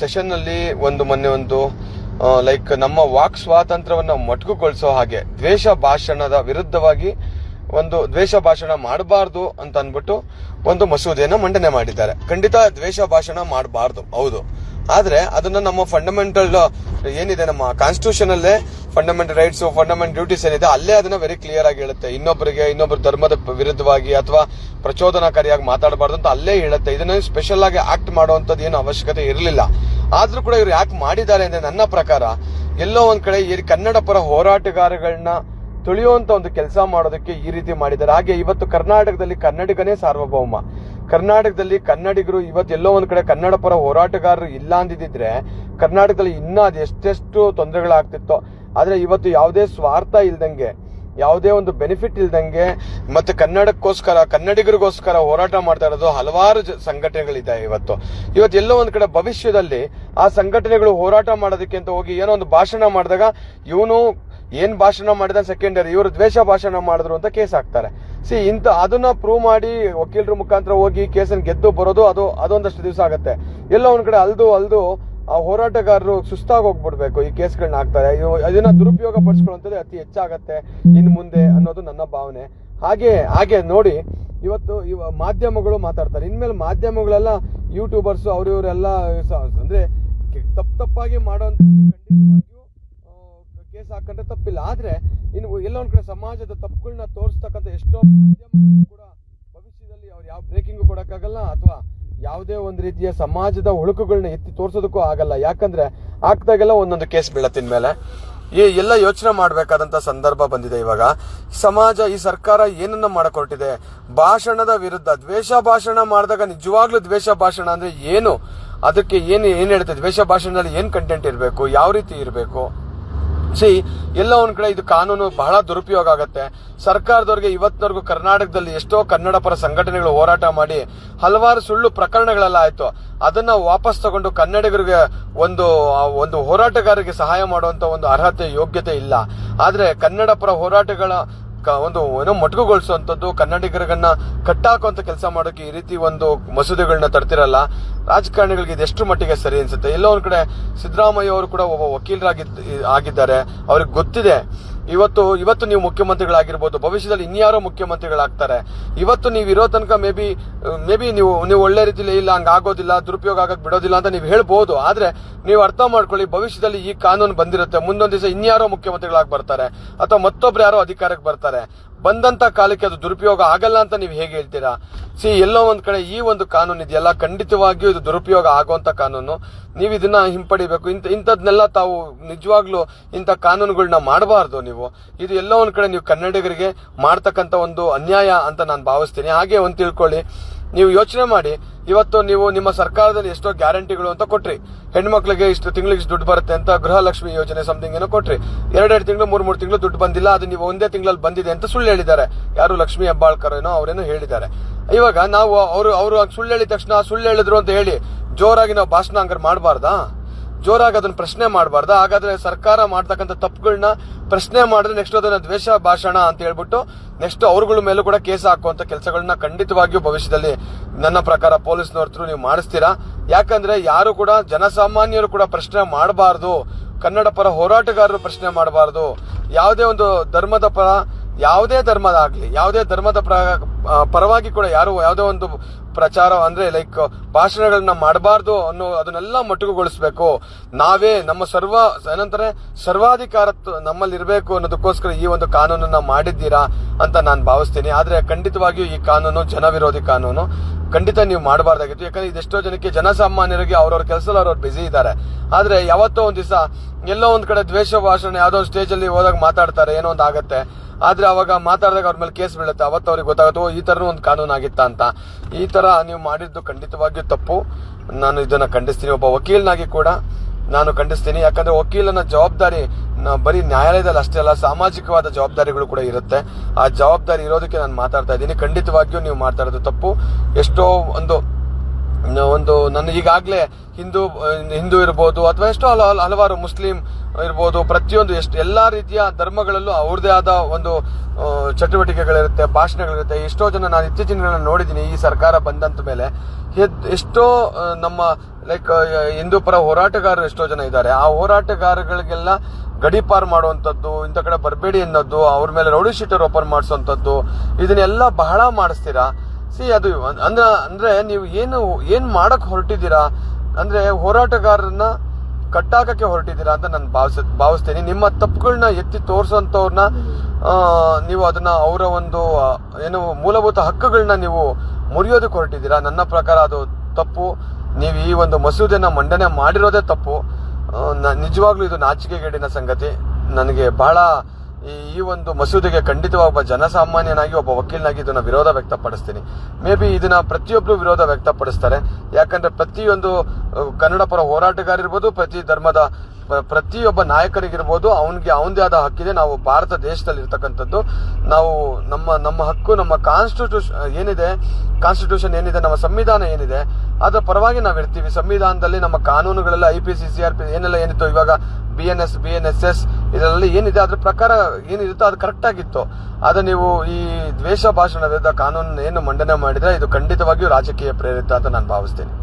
ಸೆಷನ್ನಲ್ಲಿ ಒಂದು ಮೊನ್ನೆ ಒಂದು ಲೈಕ್ ನಮ್ಮ ವಾಕ್ ಸ್ವಾತಂತ್ರ್ಯವನ್ನ ಮೊಟಕುಗೊಳಿಸೋ ಹಾಗೆ, ದ್ವೇಷ ಭಾಷಣದ ವಿರುದ್ಧವಾಗಿ ಒಂದು ದ್ವೇಷ ಭಾಷಣ ಮಾಡಬಾರ್ದು ಅಂತ ಅನ್ಬಿಟ್ಟು ಒಂದು ಮಸೂದೆಯನ್ನು ಮಂಡನೆ ಮಾಡಿದ್ದಾರೆ. ಖಂಡಿತ ದ್ವೇಷ ಭಾಷಣ ಮಾಡಬಾರ್ದು, ಹೌದು. ಆದ್ರೆ ಅದನ್ನ ನಮ್ಮ ಫಂಡಮೆಂಟಲ್ ಏನಿದೆ ನಮ್ಮ ಕಾನ್ಸ್ಟಿಟ್ಯೂಷನ್ ಅಲ್ಲೇ ಫಂಡಮೆಂಟಲ್ ರೈಟ್ಸ್ ಫಂಡಮೆಂಟಲ್ ಡ್ಯೂಟೀಸ್ ಏನಿದೆ, ಅಲ್ಲೇ ಅದನ್ನ ವೆರಿ ಕ್ಲಿಯರ್ ಆಗಿ ಹೇಳುತ್ತೆ. ಇನ್ನೊಬ್ಬರಿಗೆ ಇನ್ನೊಬ್ಬರ ಧರ್ಮದ ವಿರುದ್ಧವಾಗಿ ಅಥವಾ ಪ್ರಚೋದನಕಾರಿಯಾಗಿ ಮಾತಾಡಬಾರ್ದು ಅಂತ ಅಲ್ಲೇ ಹೇಳುತ್ತೆ. ಇದನ್ನ ಸ್ಪೆಷಲ್ ಆಗಿ ಆಕ್ಟ್ ಮಾಡುವಂತದ್ದು ಏನು ಅವಶ್ಯಕತೆ ಇರಲಿಲ್ಲ. ಆದ್ರೂ ಕೂಡ ಇವ್ರು ಯಾಕೆ ಮಾಡಿದ್ದಾರೆ ಅಂದ್ರೆ ನನ್ನ ಪ್ರಕಾರ ಎಲ್ಲೋ ಒಂದ್ ಕಡೆ ಈ ಕನ್ನಡ ಪರ ಹೋರಾಟಗಾರಗಳನ್ನ ತುಳಿಯುವಂತ ಒಂದು ಕೆಲಸ ಮಾಡೋದಕ್ಕೆ ಈ ರೀತಿ ಮಾಡಿದ್ದಾರೆ. ಹಾಗೆ ಇವತ್ತು ಕರ್ನಾಟಕದಲ್ಲಿ ಕನ್ನಡಿಗನೇ ಸಾರ್ವಭೌಮ. ಕರ್ನಾಟಕದಲ್ಲಿ ಕನ್ನಡಿಗರು ಇವತ್ತು ಎಲ್ಲೋ ಒಂದ್ ಕಡೆ ಕನ್ನಡ ಪರ ಹೋರಾಟಗಾರರು ಇಲ್ಲ ಅಂದಿದ್ರೆ ಕರ್ನಾಟಕದಲ್ಲಿ ಇನ್ನೂ ಅದೆಷ್ಟೆಷ್ಟು ತೊಂದರೆಗಳಾಗ್ತಿತ್ತೋ. ಆದ್ರೆ ಇವತ್ತು ಯಾವುದೇ ಸ್ವಾರ್ಥ ಇಲ್ದಂಗೆ ಯಾವುದೇ ಒಂದು ಬೆನಿಫಿಟ್ ಇಲ್ದಂಗೆ ಮತ್ತೆ ಕನ್ನಡಕ್ಕೋಸ್ಕರ, ಕನ್ನಡಿಗರಿಗೋಸ್ಕರ ಹೋರಾಟ ಮಾಡ್ತಾ ಇರೋದು ಹಲವಾರು ಸಂಘಟನೆಗಳಿದೆ ಇವತ್ತು. ಇವತ್ತು ಎಲ್ಲೋ ಒಂದ್ ಕಡೆ ಭವಿಷ್ಯದಲ್ಲಿ ಆ ಸಂಘಟನೆಗಳು ಹೋರಾಟ ಮಾಡೋದಕ್ಕೆ ಅಂತ ಹೋಗಿ ಏನೋ ಒಂದು ಭಾಷಣ ಮಾಡಿದಾಗ ಇವನು ಏನ್ ಭಾಷಣ ಮಾಡಿದ ಸೆಕೆಂಡರಿ ಇವರು ದ್ವೇಷ ಭಾಷಣ ಮಾಡಿದ್ರು ಅಂತ ಕೇಸ್ ಹಾಕ್ತಾರೆ. ಸಿ ಇಂತ ಅದನ್ನ ಪ್ರೂವ್ ಮಾಡಿ ವಕೀಲರ ಮುಖಾಂತರ ಹೋಗಿ ಕೇಸನ್ನು ಗೆದ್ದು ಬರೋದು ಅದು, ಅದೊಂದಷ್ಟು ದಿವಸ ಆಗುತ್ತೆ. ಎಲ್ಲೋ ಒಂದ್ ಕಡೆ ಅಲ್ದು ಅಲ್ದು ಆ ಹೋರಾಟಗಾರರು ಸುಸ್ತಾಗಿ ಹೋಗ್ಬಿಡ್ಬೇಕು ಈ ಕೇಸ್ಗಳನ್ನ ಹಾಕ್ತಾರೆ. ಅದನ್ನ ದುರುಪಯೋಗ ಪಡಿಸ್ಕೊಳ್ಳುವಂಥದ್ದು ಅತಿ ಹೆಚ್ಚಾಗತ್ತೆ ಇನ್ನು ಮುಂದೆ ಅನ್ನೋದು ನನ್ನ ಭಾವನೆ. ಹಾಗೆ ಹಾಗೆ ನೋಡಿ, ಇವತ್ತು ಇವ ಮಾಧ್ಯಮಗಳು ಮಾತಾಡ್ತಾರೆ. ಇನ್ಮೇಲೆ ಮಾಧ್ಯಮಗಳೆಲ್ಲ ಯೂಟ್ಯೂಬರ್ಸ್ ಅವ್ರ ಇವರೆಲ್ಲ ಅಂದ್ರೆ ತಪ್ಪು ತಪ್ಪಾಗಿ ಖಂಡಿತವಾಗಿಯೂ ಕೇಸ್ ಹಾಕೊಂಡ್ರೆ ತಪ್ಪಿಲ್ಲ. ಆದ್ರೆ, ಇನ್ನು ಎಲ್ಲೊಂದ್ ಕಡೆ ಸಮಾಜದ ತಪ್ಪುಗಳನ್ನ ತೋರಿಸ್ತಕ್ಕಂಥ ಎಷ್ಟೋ ಮಾಧ್ಯಮಗಳು ಕೂಡ ಭವಿಷ್ಯದಲ್ಲಿ ಅವ್ರು ಯಾವ ಬ್ರೇಕಿಂಗ್ ಕೊಡೋಕ್ಕಾಗಲ್ಲ, ಅಥವಾ ಯಾವುದೇ ಒಂದು ರೀತಿಯ ಸಮಾಜದ ಹುಳುಕುಗಳನ್ನ ಎತ್ತಿ ತೋರ್ಸೋದಕ್ಕೂ ಆಗಲ್ಲ. ಯಾಕಂದ್ರೆ ಆಗ್ದಾಗೆಲ್ಲ ಒಂದೊಂದು ಕೇಸ್ ಬೀಳತ್ತಿನ ಮೇಲೆ. ಈ ಎಲ್ಲ ಯೋಚನೆ ಮಾಡಬೇಕಾದಂತ ಸಂದರ್ಭ ಬಂದಿದೆ ಇವಾಗ. ಸಮಾಜ, ಈ ಸರ್ಕಾರ ಏನನ್ನ ಮಾಡಿಕೊಟ್ಟಿದೆ? ಭಾಷಣದ ವಿರುದ್ಧ, ದ್ವೇಷ ಭಾಷಣ ಮಾಡಿದಾಗ ನಿಜವಾಗ್ಲೂ ದ್ವೇಷ ಭಾಷಣ ಅಂದ್ರೆ ಏನು? ಅದಕ್ಕೆ ಏನು, ಏನ್ ಹೇಳ್ತದೆ? ದ್ವೇಷ ಭಾಷಣದಲ್ಲಿ ಏನ್ ಕಂಟೆಂಟ್ ಇರಬೇಕು? ಯಾವ ರೀತಿ ಇರಬೇಕು? ಸಿ, ಎಲ್ಲ ಒಂದ್ ಕಡೆ ಇದು ಕಾನೂನು ಬಹಳ ದುರುಪಯೋಗ ಆಗತ್ತೆ. ಸರ್ಕಾರದವ್ರಿಗೆ ಇವತ್ತಿನವರೆಗೂ ಕರ್ನಾಟಕದಲ್ಲಿ ಎಷ್ಟೋ ಕನ್ನಡ ಪರ ಸಂಘಟನೆಗಳು ಹೋರಾಟ ಮಾಡಿ ಹಲವಾರು ಸುಳ್ಳು ಪ್ರಕರಣಗಳೆಲ್ಲ ಆಯ್ತು. ಅದನ್ನ ವಾಪಸ್ ತಗೊಂಡು ಕನ್ನಡಿಗರಿಗೆ ಒಂದು ಒಂದು ಹೋರಾಟಗಾರರಿಗೆ ಸಹಾಯ ಮಾಡುವಂತ ಒಂದು ಅರ್ಹತೆ, ಯೋಗ್ಯತೆ ಇಲ್ಲ. ಆದ್ರೆ ಕನ್ನಡ ಪರ ಹೋರಾಟಗಳ ಒಂದು ಏನೋ ಮೊಟಕುಗೊಳಿಸುವಂತದ್ದು ಕನ್ನಡಿಗರನ್ನ ಕಟ್ಟಾಕುವಂತ ಕೆಲಸ ಮಾಡೋಕೆ ಈ ರೀತಿ ಒಂದು ಮಸೂದೆಗಳನ್ನ ತರ್ತಿರಲ್ಲ. ರಾಜಕಾರಣಿಗಳಿಗೆ ಇದೆಷ್ಟು ಮಟ್ಟಿಗೆ ಸರಿ ಅನ್ಸುತ್ತೆ? ಎಲ್ಲೋ ಒಂದ್ ಕಡೆ ಸಿದ್ದರಾಮಯ್ಯ ಅವರು ಕೂಡ ಒಬ್ಬ ವಕೀಲರಾಗಿ ಆಗಿದ್ದಾರೆ. ಅವ್ರಿಗೆ ಗೊತ್ತಿದೆ. ಇವತ್ತು ಇವತ್ತು ನೀವು ಮುಖ್ಯಮಂತ್ರಿಗಳಾಗಿರ್ಬೋದು, ಭವಿಷ್ಯದಲ್ಲಿ ಇನ್ಯಾರೋ ಮುಖ್ಯಮಂತ್ರಿಗಳಾಗ್ತಾರೆ. ಇವತ್ತು ನೀವು ಇರೋ ತನಕ ಮೇ ಬಿ ಮೇ ಬಿ ನೀವು ನೀವು ಒಳ್ಳೆ ರೀತಿಲಿ ಇಲ್ಲ, ಹಂಗೆ ಆಗೋದಿಲ್ಲ, ದುರುಪಯೋಗ ಆಗಕ್ಕೆ ಬಿಡೋದಿಲ್ಲ ಅಂತ ನೀವು ಹೇಳ್ಬೋದು. ಆದರೆ ನೀವು ಅರ್ಥ ಮಾಡ್ಕೊಳ್ಳಿ, ಭವಿಷ್ಯದಲ್ಲಿ ಈ ಕಾನೂನು ಬಂದಿರುತ್ತೆ. ಮುಂದೊಂದು ದಿವಸ ಇನ್ಯಾರೋ ಮುಖ್ಯಮಂತ್ರಿಗಳಾಗಿ ಬರ್ತಾರೆ, ಅಥವಾ ಮತ್ತೊಬ್ರು ಯಾರೋ ಅಧಿಕಾರಕ್ಕೆ ಬರ್ತಾರೆ. ಬಂದಂತ ಕಾಲಕ್ಕೆ ಅದು ದುರುಪಯೋಗ ಆಗಲ್ಲ ಅಂತ ನೀವು ಹೇಗೆ ಹೇಳ್ತೀರಾ? ಸಿ, ಎಲ್ಲೋ ಒಂದ್ ಕಡೆ ಈ ಒಂದು ಕಾನೂನು ಇದೆಯಲ್ಲ, ಖಂಡಿತವಾಗಿಯೂ ಇದು ದುರುಪಯೋಗ ಆಗುವಂತ ಕಾನೂನು. ನೀವು ಇದನ್ನ ಹಿಂಪಡಿಬೇಕು. ಇಂತ, ಇಂಥದ್ನೆಲ್ಲ ತಾವು ನಿಜವಾಗ್ಲೂ ಇಂಥ ಕಾನೂನುಗಳನ್ನ ಮಾಡಬಾರ್ದು ನೀವು. ಇದು ಎಲ್ಲೋ ಒಂದ್ ಕಡೆ ನೀವು ಕನ್ನಡಿಗರಿಗೆ ಮಾಡ್ತಕ್ಕಂತ ಒಂದು ಅನ್ಯಾಯ ಅಂತ ನಾನು ಭಾವಿಸ್ತೀನಿ. ಹಾಗೆ ಒಂದ್ ತಿಳ್ಕೊಳ್ಳಿ. ನೀವು ಯೋಚನೆ ಮಾಡಿ, ಇವತ್ತು ನೀವು ನಿಮ್ಮ ಸರ್ಕಾರದಲ್ಲಿ ಎಷ್ಟೋ ಗ್ಯಾರಂಟಿಗಳು ಅಂತ ಕೊಟ್ರಿ. ಹೆಣ್ಮಕ್ಳಿಗೆ ಇಷ್ಟು ತಿಂಗಳಿಗೆ ದುಡ್ಡು ಬರುತ್ತೆ ಅಂತ ಗೃಹಲಕ್ಷ್ಮಿ ಯೋಜನೆ ಸಮಥಿಂಗ್ ಏನೋ ಕೊಟ್ರಿ. ಎರಡೆರಡು ತಿಂಗಳು, ಮೂರ್, ಮೂರು ತಿಂಗಳು ದುಡ್ಡು ಬಂದಿಲ್ಲ, ಅದು ನೀವು ಒಂದೇ ತಿಂಗಳಲ್ಲಿ ಬಂದಿದೆ ಅಂತ ಸುಳ್ಳು ಹೇಳಿದ್ದಾರೆ. ಯಾರು ಲಕ್ಷ್ಮಿ ಹೆಬ್ಬಾಳ್ಕರ್ ಏನೋ ಅವರೇನೋ ಹೇಳಿದ್ದಾರೆ. ಇವಾಗ ನಾವು ಅವರು ಅವರು ಸುಳ್ಳು ಹೇಳಿದ ತಕ್ಷಣ ಸುಳ್ಳು ಹೇಳಿದ್ರು ಅಂತ ಹೇಳಿ ಜೋರಾಗಿ ನಾವು ಭಾಷಣ ಹಂಗಾರೆ ಮಾಡಬಾರ್ದಾ? ಜೋರಾಗಿ ಅದನ್ನ ಪ್ರಶ್ನೆ ಮಾಡಬಾರ್ದ. ಹಾಗಾದ್ರೆ ಸರ್ಕಾರ ಮಾಡ್ತಕ್ಕಂಥ ತಪ್ಪುಗಳನ್ನ ಪ್ರಶ್ನೆ ಮಾಡಿದ್ರೆ ನೆಕ್ಸ್ಟ್ ಅದನ್ನ ದ್ವೇಷ, ಭಾಷಣ ಅಂತ ಹೇಳ್ಬಿಟ್ಟು ನೆಕ್ಸ್ಟ್ ಅವ್ರಗಳ ಮೇಲೂ ಕೂಡ ಕೇಸ್ ಹಾಕುವಂತ ಕೆಲಸಗಳನ್ನ ಖಂಡಿತವಾಗಿಯೂ ಭವಿಷ್ಯದಲ್ಲಿ ನನ್ನ ಪ್ರಕಾರ ಪೊಲೀಸ್ನವ್ರ ನೀವು ಮಾಡಿಸ್ತೀರಾ? ಯಾಕಂದ್ರೆ ಯಾರು ಕೂಡ ಜನಸಾಮಾನ್ಯರು ಕೂಡ ಪ್ರಶ್ನೆ ಮಾಡಬಾರ್ದು. ಕನ್ನಡ ಪರ ಹೋರಾಟಗಾರರು ಪ್ರಶ್ನೆ ಮಾಡಬಾರ್ದು. ಯಾವುದೇ ಒಂದು ಧರ್ಮದ ಪರ, ಯಾವುದೇ ಧರ್ಮದ ಧರ್ಮದಾಗ್ಲಿ, ಯಾವುದೇ ಧರ್ಮದ ಪ್ರ- ಪರವಾಗಿ ಕೂಡ ಯಾರು ಯಾವುದೇ ಒಂದು ಪ್ರಚಾರ ಅಂದ್ರೆ ಲೈಕ್ ಭಾಷಣಗಳನ್ನ ಮಾಡಬಾರ್ದು ಅನ್ನೋ ಅದನ್ನೆಲ್ಲ ಮಟ್ಟುಗೊಳಿಸಬೇಕು ನಾವೇ ನಮ್ಮ ಸರ್ವ, ಏನಂತಾರೆ ಸರ್ವಾಧಿಕಾರ ನಮ್ಮಲ್ಲಿ ಇರಬೇಕು ಅನ್ನೋದಕ್ಕೋಸ್ಕರ ಈ ಒಂದು ಕಾನೂನನ್ನ ಮಾಡಿದ್ದೀರಾ ಅಂತ ನಾನು ಭಾವಿಸ್ತೀನಿ. ಆದ್ರೆ ಖಂಡಿತವಾಗಿಯೂ ಈ ಕಾನೂನು ಜನವಿರೋಧಿ ಕಾನೂನು. ಖಂಡಿತ ನೀವು ಮಾಡಬಾರ್ದಾಗಿತ್ತು. ಯಾಕಂದ್ರೆ ಇದೆಷ್ಟೋ ಜನಕ್ಕೆ ಜನಸಾಮಾನ್ಯರಿಗೆ ಅವ್ರವ್ರ ಕೆಲಸದಲ್ಲಿ ಅವ್ರವ್ರು ಬಿಸಿ ಇದ್ದಾರೆ. ಆದ್ರೆ ಯಾವತ್ತೋ ಒಂದ್ ದಿವಸ ಎಲ್ಲೋ ಒಂದ್ ಕಡೆ ದ್ವೇಷ ಭಾಷಣ ಯಾವ್ದೋ ಸ್ಟೇಜ್ ಅಲ್ಲಿ ಹೋದಾಗ ಮಾತಾಡ್ತಾರೆ, ಏನೋ ಒಂದು ಆಗತ್ತೆ. ಆದ್ರೆ ಅವಾಗ ಮಾತಾಡಿದಾಗ ಅವ್ರ ಮೇಲೆ ಕೇಸ್ ಬೀಳುತ್ತೆ. ಅವತ್ತು ಅವ್ರಿಗೆ ಗೊತ್ತಾಗುತ್ತೆ ಈ ತರ ಒಂದು ಕಾನೂನು ಆಗಿತ್ತ ಅಂತ. ಈ ತರ ನೀವು ಮಾಡಿದ್ದು ಖಂಡಿತವಾಗಿಯೂ ತಪ್ಪು. ನಾನು ಇದನ್ನ ಖಂಡಿಸ್ತೀನಿ. ಒಬ್ಬ ವಕೀಲನಾಗಿ ಕೂಡ ನಾನು ಖಂಡಿಸ್ತೀನಿ. ಯಾಕಂದ್ರೆ ವಕೀಲನ ಜವಾಬ್ದಾರಿ ಬರೀ ನ್ಯಾಯಾಲಯದಲ್ಲಿ ಅಷ್ಟೇ ಅಲ್ಲ, ಸಾಮಾಜಿಕವಾದ ಜವಾಬ್ದಾರಿಗಳು ಕೂಡ ಇರುತ್ತೆ. ಆ ಜವಾಬ್ದಾರಿ ಇರೋದಕ್ಕೆ ನಾನು ಮಾತಾಡ್ತಾ ಇದ್ದೀನಿ. ಖಂಡಿತವಾಗಿಯೂ ನೀವು ಮಾತಾಡೋದು ತಪ್ಪು. ಎಷ್ಟೋ ಒಂದು ಒಂದು, ನನ್ನ ಈಗಾಗಲೇ ಹಿಂದೂ ಹಿಂದೂ ಇರ್ಬೋದು ಅಥವಾ ಎಷ್ಟೋ ಹಲ- ಹಲ- ಹಲವಾರು ಮುಸ್ಲಿಂ ಇರ್ಬೋದು, ಪ್ರತಿಯೊಂದು ಎಷ್ಟು ಎಲ್ಲಾ ರೀತಿಯ ಧರ್ಮಗಳಲ್ಲೂ ಅವ್ರದೇ ಆದ ಒಂದು ಚಟುವಟಿಕೆಗಳಿರುತ್ತೆ, ಭಾಷಣಗಳಿರುತ್ತೆ. ಎಷ್ಟೋ ಜನ ನಾನು ಇತ್ತೀಚಿನ ದಿನಗಳಲ್ಲಿ ನೋಡಿದ್ದೀನಿ, ಈ ಸರ್ಕಾರ ಬಂದಂತ ಮೇಲೆ. ಎಷ್ಟೋ ನಮ್ಮ, ಲೈಕ್ ಹಿಂದೂ ಪರ ಹೋರಾಟಗಾರರು ಎಷ್ಟೋ ಜನ ಇದ್ದಾರೆ. ಆ ಹೋರಾಟಗಾರಗಳಿಗೆಲ್ಲ ಗಡಿಪಾರು ಮಾಡುವಂಥದ್ದು, ಇಂಥ ಕಡೆ ಬರಬೇಡಿ ಅನ್ನೋದು, ಅವ್ರ ಮೇಲೆ ರೌಡಿ ಶೀಟರ್ ಓಪನ್ ಮಾಡಿಸುವಂಥದ್ದು ಇದನ್ನೆಲ್ಲ ಬಹಳ ಮಾಡಿಸ್ತೀರಾ? ಸಿ, ಅದು, ಅಂದ್ರ, ಅಂದ್ರೆ ನೀವು ಏನು ಏನು ಮಾಡಕ್ ಹೊರಟಿದ್ದೀರಾ? ಅಂದ್ರೆ ಹೋರಾಟಗಾರರನ್ನ ಕಟ್ಟಾಕಕ್ಕೆ ಹೊರಟಿದ್ದೀರಾ ಅಂತ ನಾನು ಭಾವಿಸ, ಭಾವಿಸ್ತೇನೆ. ನಿಮ್ಮ ತಪ್ಪುಗಳನ್ನ ಎತ್ತಿ ತೋರಿಸೋಂಥವ್ರನ್ನ ನೀವು ಅದನ್ನ ಅವರ ಒಂದು ಏನು ಮೂಲಭೂತ ಹಕ್ಕುಗಳನ್ನ ನೀವು ಮುರಿಯೋದಕ್ಕೆ ಹೊರಟಿದ್ದೀರಾ? ನನ್ನ ಪ್ರಕಾರ ಅದು ತಪ್ಪು. ನೀವು ಈ ಒಂದು ಮಸೂದೆನ ಮಂಡನೆ ಮಾಡಿರೋದೇ ತಪ್ಪು. ನಿಜವಾಗ್ಲೂ ಇದು ನಾಚಿಕೆಗೇಡಿನ ಸಂಗತಿ. ನನಗೆ ಬಹಳ ಈ ಒಂದು ಮಸೂದೆಗೆ ಖಂಡಿತವಾಗಿ ಒಬ್ಬ ಜನಸಾಮಾನ್ಯನಾಗಿ, ಒಬ್ಬ ವಕೀಲನಾಗಿ ಇದನ್ನ ವಿರೋಧ ವ್ಯಕ್ತಪಡಿಸ್ತೀನಿ. ಮೇ ಬಿ ಇದನ್ನ ಪ್ರತಿಯೊಬ್ರು ವಿರೋಧ ವ್ಯಕ್ತಪಡಿಸ್ತಾರೆ. ಯಾಕಂದ್ರೆ ಪ್ರತಿಯೊಂದು ಕನ್ನಡ ಪರ ಹೋರಾಟಗಾರ ಇರ್ಬೋದು ಪ್ರತಿ ಧರ್ಮದ ಪ್ರತಿಯೊಬ್ಬ ನಾಯಕರಿಗಿರ್ಬೋದು, ಅವನಿಗೆ ಅವನದೇ ಆದ ಹಕ್ಕಿದೆ. ನಾವು ಭಾರತ ದೇಶದಲ್ಲಿ ಇರ್ತಕ್ಕಂಥದ್ದು ನಾವು ನಮ್ಮ ನಮ್ಮ ಹಕ್ಕು, ನಮ್ಮ ಕಾನ್ಸ್ಟಿಟ್ಯೂಷನ್ ಏನಿದೆ ಕಾನ್ಸ್ಟಿಟ್ಯೂಷನ್ ಏನಿದೆ, ನಮ್ಮ ಸಂವಿಧಾನ ಏನಿದೆ, ಅದರ ಪರವಾಗಿ ನಾವು ಇರ್ತೀವಿ ಸಂವಿಧಾನದಲ್ಲಿ ನಮ್ಮ ಕಾನೂನುಗಳೆಲ್ಲ I P C C R P ಏನೆಲ್ಲ ಏನಿತ್ತು ಇವಾಗ B N S B N S S ಇದರಲ್ಲಿ ಏನಿದೆ, ಅದ್ರ ಪ್ರಕಾರ ಏನಿರುತ್ತೋ ಅದು ಕರೆಕ್ಟ್ ಆಗಿತ್ತು. ಆದ್ರೆ ನೀವು ಈ ದ್ವೇಷ ಭಾಷಣದ ಕಾನೂನು ಏನು ಮಂಡನೆ ಮಾಡಿದ್ರೆ ಇದು ಖಂಡಿತವಾಗಿಯೂ ರಾಜಕೀಯ ಪ್ರೇರಿತ ಅಂತ ನಾನು ಭಾವಿಸ್ತೀನಿ.